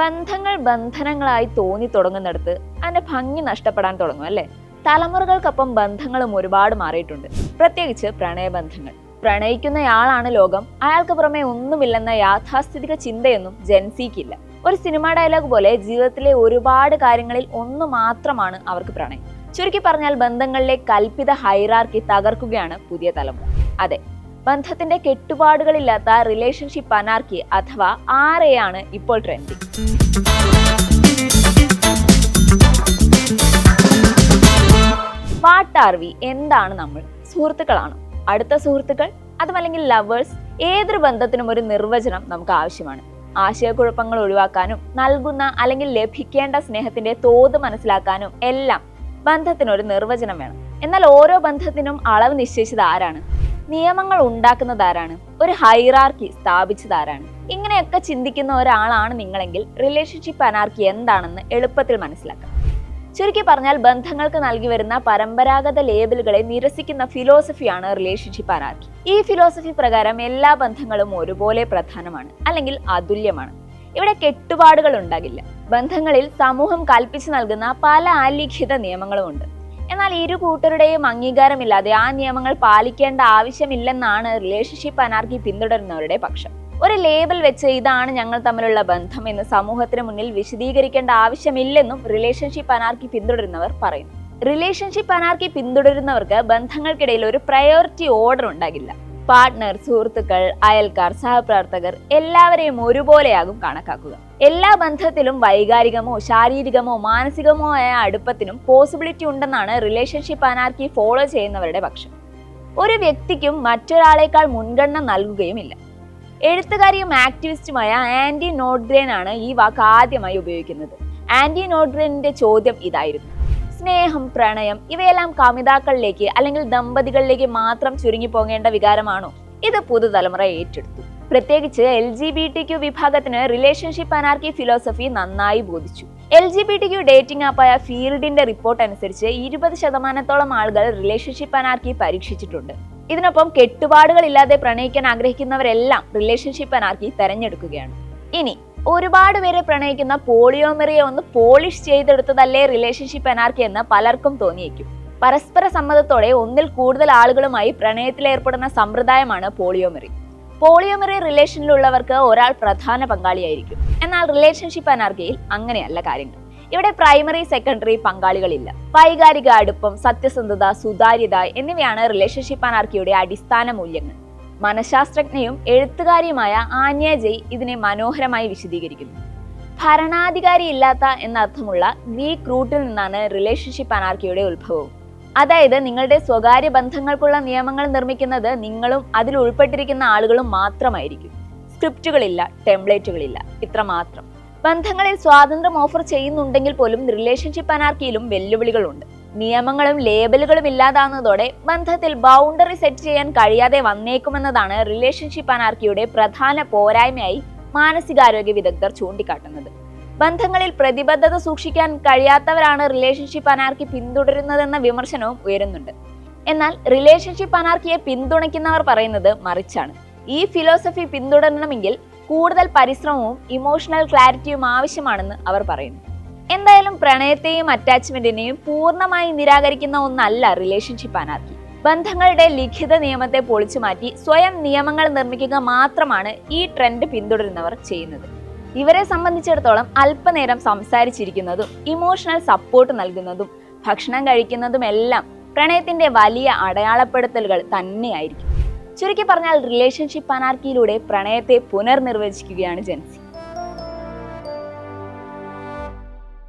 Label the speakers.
Speaker 1: ബന്ധങ്ങൾ ബന്ധനങ്ങളായി തോന്നി തുടങ്ങുന്നിടത്ത് അതിന്റെ ഭംഗി നഷ്ടപ്പെടാൻ തുടങ്ങും അല്ലേ? തലമുറകൾക്കൊപ്പം ബന്ധങ്ങളും ഒരുപാട് മാറിയിട്ടുണ്ട്. പ്രത്യേകിച്ച് പ്രണയബന്ധങ്ങൾ പ്രണയിക്കുന്നയാളാണ് ലോകം. അയാൾക്ക് പുറമെ ഒന്നുമില്ലെന്ന യാഥാസ്ഥിതിക ചിന്തയൊന്നും ജൻസിക്കില്ല ഒരു സിനിമാ ഡയലോഗ് പോലെ ജീവിതത്തിലെ ഒരുപാട് കാര്യങ്ങളിൽ ഒന്ന് മാത്രമാണ് അവർക്ക് പ്രണയം. ചുരുക്കി പറഞ്ഞാൽ ബന്ധങ്ങളിലെ കൽപ്പിത ഹൈറാർക്കി തകർക്കുകയാണ് പുതിയ തലമുറ. അതെ ബന്ധത്തിന്റെ കെട്ടുപാടുകളില്ലാത്ത റിലേഷൻഷിപ്പ് അനാർക്കി അഥവാ ആരെയാണ് ഇപ്പോൾ ട്രെൻഡിങ് വാട്ട് ആർ വി എന്താണ് നമ്മൾ? സുഹൃത്തുക്കളാണ്. അടുത്ത സുഹൃത്തുക്കൾ അതുമല്ലെങ്കിൽ ലവേഴ്സ് ഏതൊരു ബന്ധത്തിനും ഒരു നിർവചനം നമുക്ക് ആവശ്യമാണ്. ആശയക്കുഴപ്പങ്ങൾ ഒഴിവാക്കാനും നൽകുന്ന അല്ലെങ്കിൽ ലഭിക്കേണ്ട സ്നേഹത്തിന്റെ തോത് മനസ്സിലാക്കാനും എല്ലാം ബന്ധത്തിനൊരു നിർവചനം വേണം. എന്നാൽ ഓരോ ബന്ധത്തിനും അളവ് നിശ്ചയിച്ചത് ആരാണ്? നിയമങ്ങൾ ഉണ്ടാക്കുന്നത് ആരാണ്? ഒരു ഹൈറാർക്കി സ്ഥാപിച്ചത് ആരാണ്? ഇങ്ങനെയൊക്കെ ചിന്തിക്കുന്ന ഒരാളാണ് നിങ്ങളെങ്കിൽ റിലേഷൻഷിപ്പ് അനാർക്കി എന്താണെന്ന് എളുപ്പത്തിൽ മനസ്സിലാക്കാം. ചുരുക്കി പറഞ്ഞാൽ ബന്ധങ്ങൾക്ക് നൽകി വരുന്ന പരമ്പരാഗത ലേബലുകളെ നിരസിക്കുന്ന ഫിലോസഫിയാണ് റിലേഷൻഷിപ്പ് അനാർക്കി ഈ ഫിലോസഫി പ്രകാരം എല്ലാ ബന്ധങ്ങളും ഒരുപോലെ പ്രധാനമാണ് അല്ലെങ്കിൽ അതുല്യമാണ്. ഇവിടെ കെട്ടുപാടുകൾ ഉണ്ടാകില്ല. ബന്ധങ്ങളിൽ സമൂഹം കൽപ്പിച്ചു നൽകുന്ന പല ആലിഖിത നിയമങ്ങളുമുണ്ട് എന്നാൽ ഇരു കൂട്ടരുടെയും അംഗീകാരമില്ലാതെ ആ നിയമങ്ങൾ പാലിക്കേണ്ട ആവശ്യമില്ലെന്നാണ് റിലേഷൻഷിപ്പ് അനാർക്കി പിന്തുടരുന്നവരുടെ പക്ഷം. ഒരു ലേബൽ വെച്ച് ഇതാണ് ഞങ്ങൾ തമ്മിലുള്ള ബന്ധം എന്ന് സമൂഹത്തിന് മുന്നിൽ വിശദീകരിക്കേണ്ട ആവശ്യമില്ലെന്നും റിലേഷൻഷിപ്പ് അനാർക്കി പിന്തുടരുന്നവർ പറയുന്നു. റിലേഷൻഷിപ്പ് അനാർക്കി പിന്തുടരുന്നവർക്ക് ബന്ധങ്ങൾക്കിടയിൽ ഒരു പ്രയോറിറ്റി ഓർഡർ ഉണ്ടാകില്ല. പാർട്ട്ണർ സുഹൃത്തുക്കൾ അയൽക്കാർ സഹപ്രവർത്തകർ എല്ലാവരെയും ഒരുപോലെയാകും കണക്കാക്കുക. എല്ലാ ബന്ധത്തിലും വൈകാരികമോ ശാരീരികമോ മാനസികമോ ആയ അടുപ്പത്തിനും പോസിബിലിറ്റി ഉണ്ടെന്നാണ് റിലേഷൻഷിപ്പ് അനാർക്കി ഫോളോ ചെയ്യുന്നവരുടെ പക്ഷം. ഒരു വ്യക്തിക്കും മറ്റൊരാളേക്കാൾ മുൻഗണന നൽകുകയുമില്ല. എഴുത്തുകാരിയും ആക്ടിവിസ്റ്റുമായ ആന്റി നോഡ്ഗ്രേൻ ആണ് ഈ വാക്ക് ആദ്യമായി ഉപയോഗിക്കുന്നത്. ആന്റി നോഡ്ഗ്രേനിന്റെ ചോദ്യം ഇതായിരുന്നു. സ്നേഹം പ്രണയം ഇവയെല്ലാം കമിതാക്കളിലേക്ക് അല്ലെങ്കിൽ ദമ്പതികളിലേക്ക് മാത്രം ചുരുങ്ങി പോകേണ്ട വികാരമാണോ? ഇത് പുതുതലമുറ ഏറ്റെടുത്തു. പ്രത്യേകിച്ച് L G B T Q വിഭാഗത്തിന് റിലേഷൻഷിപ്പ് അനാർക്കി ഫിലോസഫി നന്നായി ബോധിച്ചു. L G B T Q dating ആപ്പായ ഫീൽഡിന്റെ റിപ്പോർട്ട് അനുസരിച്ച് ഇരുപത് ശതമാനത്തോളം ആളുകൾ റിലേഷൻഷിപ്പ് അനാർക്കി പരീക്ഷിച്ചിട്ടുണ്ട്. ഇതിനൊപ്പം കെട്ടുപാടുകളില്ലാതെ പ്രണയിക്കാൻ ആഗ്രഹിക്കുന്നവരെല്ലാം റിലേഷൻഷിപ്പ് അനാർക്കി തെരഞ്ഞെടുക്കുകയാണ്. ഇനി ഒരുപാട് പേരെ പ്രണയിക്കുന്ന പോളിയോമെറിയെ ഒന്ന് പോളിഷ് ചെയ്തെടുത്തതല്ലേ റിലേഷൻഷിപ്പ് അനാർക്കി എന്ന് പലർക്കും തോന്നിയേക്കും. പരസ്പര സമ്മതത്തോടെ ഒന്നിൽ കൂടുതൽ ആളുകളുമായി പ്രണയത്തിലേർപ്പെടുന്ന സമ്പ്രദായമാണ് പോളിയോമെറി. പോളിയോമെറി റിലേഷനിലുള്ളവർക്ക് ഒരാൾ പ്രധാന പങ്കാളിയായിരിക്കും. എന്നാൽ റിലേഷൻഷിപ്പ് അനാർക്കിയിൽ അങ്ങനെയല്ല കാര്യങ്ങൾ. ഇവിടെ പ്രൈമറി സെക്കൻഡറി പങ്കാളികളില്ല. വൈകാരിക അടുപ്പം സത്യസന്ധത സുതാര്യത എന്നിവയാണ് റിലേഷൻഷിപ്പ് അനാർക്കിയുടെ അടിസ്ഥാന മൂല്യങ്ങൾ. മനഃശാസ്ത്രജ്ഞയും എഴുത്തുകാരിയുമായ ആന്യ ജയ് ഇതിനെ മനോഹരമായി വിശദീകരിക്കുന്നു. ഭരണാധികാരി ഇല്ലാത്ത എന്നർത്ഥമുള്ള ഗ്രീക്ക് റൂട്ടിൽ നിന്നാണ് റിലേഷൻഷിപ്പ് അനാർക്കിയുടെ ഉത്ഭവവും. അതായത് നിങ്ങളുടെ സ്വകാര്യ ബന്ധങ്ങൾക്കുള്ള നിയമങ്ങൾ നിർമ്മിക്കുന്നത് നിങ്ങളും അതിൽ ഉൾപ്പെട്ടിരിക്കുന്ന ആളുകളും മാത്രമായിരിക്കും. സ്ക്രിപ്റ്റുകളില്ല ടെംപ്ലേറ്റുകളില്ല ഇത്ര മാത്രം ബന്ധങ്ങളിൽ സ്വാതന്ത്ര്യം ഓഫർ ചെയ്യുന്നുണ്ടെങ്കിൽ പോലും റിലേഷൻഷിപ്പ് അനാർക്കിയിലും വെല്ലുവിളികളുണ്ട്. നിയമങ്ങളും ലേബലുകളും ഇല്ലാതാകുന്നതോടെ ബന്ധത്തിൽ ബൗണ്ടറി സെറ്റ് ചെയ്യാൻ കഴിയാതെ വന്നേക്കുമെന്നതാണ് റിലേഷൻഷിപ്പ് അനാർക്കിയുടെ പ്രധാന പോരായ്മയായി മാനസികാരോഗ്യ വിദഗ്ധർ ചൂണ്ടിക്കാട്ടുന്നത്. ബന്ധങ്ങളിൽ പ്രതിബദ്ധത സൂക്ഷിക്കാൻ കഴിയാത്തവരാണ് റിലേഷൻഷിപ്പ് അനാർക്കി പിന്തുടരുന്നതെന്ന വിമർശനവും ഉയരുന്നുണ്ട്. എന്നാൽ റിലേഷൻഷിപ്പ് അനാർക്കിയെ പിന്തുണയ്ക്കുന്നവർ പറയുന്നത് മറിച്ചാണ്. ഈ ഫിലോസഫി പിന്തുടരണമെങ്കിൽ കൂടുതൽ പരിശ്രമവും ഇമോഷണൽ ക്ലാരിറ്റിയും ആവശ്യമാണെന്ന് അവർ പറയുന്നു. എന്തായാലും പ്രണയത്തെയും അറ്റാച്ച്മെന്റിനെയും പൂർണമായി നിരാകരിക്കുന്ന ഒന്നല്ല റിലേഷൻഷിപ്പ് അനാർക്കി ബന്ധങ്ങളുടെ ലിഖിത നിയമത്തെ പൊളിച്ചു മാറ്റി സ്വയം നിയമങ്ങൾ നിർമ്മിക്കുക മാത്രമാണ് ഈ ട്രെൻഡ് പിന്തുടരുന്നവർ ചെയ്യുന്നത്. ഇവരെ സംബന്ധിച്ചിടത്തോളം അല്പനേരം സംസാരിച്ചിരിക്കുന്നതും ഇമോഷണൽ സപ്പോർട്ട് നൽകുന്നതും ഭക്ഷണം കഴിക്കുന്നതും എല്ലാം പ്രണയത്തിന്റെ വലിയ അടയാളപ്പെടുത്തലുകൾ തന്നെയായിരിക്കും. ചുരുക്കി പറഞ്ഞാൽ റിലേഷൻഷിപ്പ് അനാർക്കിയിലൂടെ പ്രണയത്തെ പുനർനിർവചിക്കുകയാണ് ജൻസി.